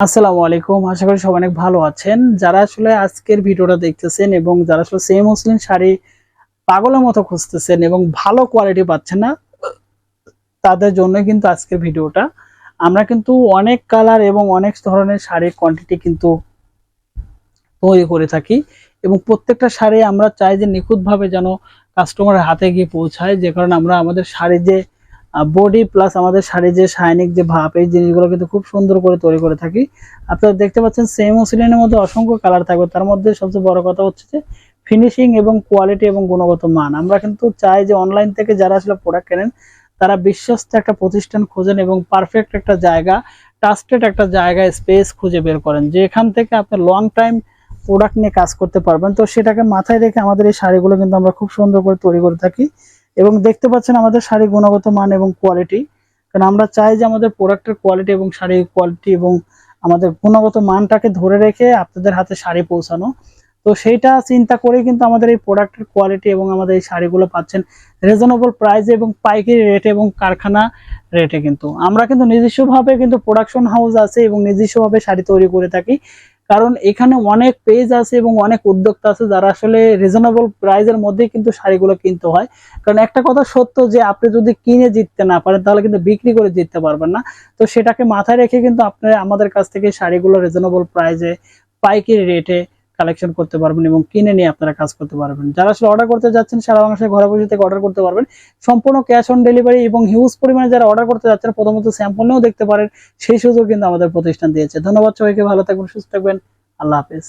আসসালামু আলাইকুম, আশা করি সব অনেক ভালো আছেন। যারা আসলে আজকের ভিডিওটা দেখতেছেন এবং যারা আসলে সেম মুসলিম শাড়ি পাগলের মতো খুঁজতেছেন এবং ভালো কোয়ালিটি পাচ্ছেন না, তাদের জন্য কিন্তু আজকের ভিডিওটা। আমরা কিন্তু অনেক কালার এবং অনেক ধরনের শাড়ির কোয়ান্টিটি কিন্তু তৈরি করে থাকি এবং প্রত্যেকটা শাড়ি আমরা চাই যে নিখুঁতভাবে যেন কাস্টমারের হাতে গিয়ে পৌঁছায়, যে কারণে আমরা আমাদের শাড়ি যে বডি প্লাস আমাদের শাড়ির যে শাইনিক যে ভাব, এই জিনিসগুলো কিন্তু খুব সুন্দর করে তৈরি করে থাকি। আপনারা দেখতে পাচ্ছেন সেম সিলিনের মধ্যে অসংখ্য কালার থাকবে। তার মধ্যে সবচেয়ে বড় কথা হচ্ছে যে ফিনিশিং এবং কোয়ালিটি এবং গুণগত মান। আমরা কিন্তু চাই যে অনলাইন থেকে যারা আসলে প্রোডাক্ট কেনেন, তারা বিশ্বস্ত একটা প্রতিষ্ঠান খোঁজেন এবং পারফেক্ট একটা জায়গা ট্রাস্টেড একটা জায়গা স্পেস খুঁজে বের করেন। যে এখান থেকে আপনি লং টাইম প্রোডাক্ট নিয়ে কাজ করতে পারবেন। তো সেটাকে মাথায় রেখে আমাদের এই শাড়িগুলো কিন্তু আমরা খুব সুন্দর করে তৈরি করে থাকি। এবং দেখতে পাচ্ছেন আমাদের শাড়ি গুণগত মান এবং কোয়ালিটি কারণ আমরা চাই যে আমাদের প্রোডাক্টের কোয়ালিটি এবং শাড়ির কোয়ালিটি এবং আমাদের গুণগত মানটাকে ধরে রেখে আপনাদের হাতে শাড়ি পৌঁছানো। তো সেইটা চিন্তা করে কিন্তু আমাদের এই প্রোডাক্টের কোয়ালিটি এবং আমাদের এই শাড়িগুলো পাচ্ছেন রিজনেবল প্রাইসে এবং পাইকারি রেটে এবং কারখানা রেটে কিন্তু। আমরা কিন্তু নিজস্বভাবে কিন্তু প্রোডাকশন হাউস আছে এবং নিজস্বভাবে শাড়ি তৈরি করে থাকি। কারণ এখানে অনেক পেজ আছে এবং অনেক উদ্যোক্তা আছে যারা আসলে রিজনেবল প্রাইজের মধ্যে কিন্তু শাড়িগুলো কিনতে হয়। কারণ একটা কথা সত্য যে আপনি যদি কিনে জিততে না পারেন তাহলে কিন্তু বিক্রি করে জিততে পারবেন না। তো সেটাকে মাথায় রেখে কিন্তু আপনি আমাদের কাছ থেকে শাড়িগুলো রিজনেবল প্রাইসে পাইকারি রেটে কালেকশন করতে পারবেন এবং কিনে নিয়ে আপনারা কাজ করতে পারবেন। যারা আসলে অর্ডার করতে যাচ্ছেন, সারা বাংলাদেশে ঘরে বসে থেকে অর্ডার করতে পারবেন। সম্পূর্ণ ক্যাশ অন ডেলিভারি এবং হিউজ পরিমাণে যারা অর্ডার করতে যাচ্ছেন, প্রথমত স্যাম্পল নিয়েও দেখতে পারেন। সেই সুযোগ কিন্তু আমাদের প্রতিষ্ঠান দিয়েছে। ধন্যবাদ সবাইকে, ভালো থাকবেন, সুস্থ থাকবেন। আল্লাহ হাফেজ।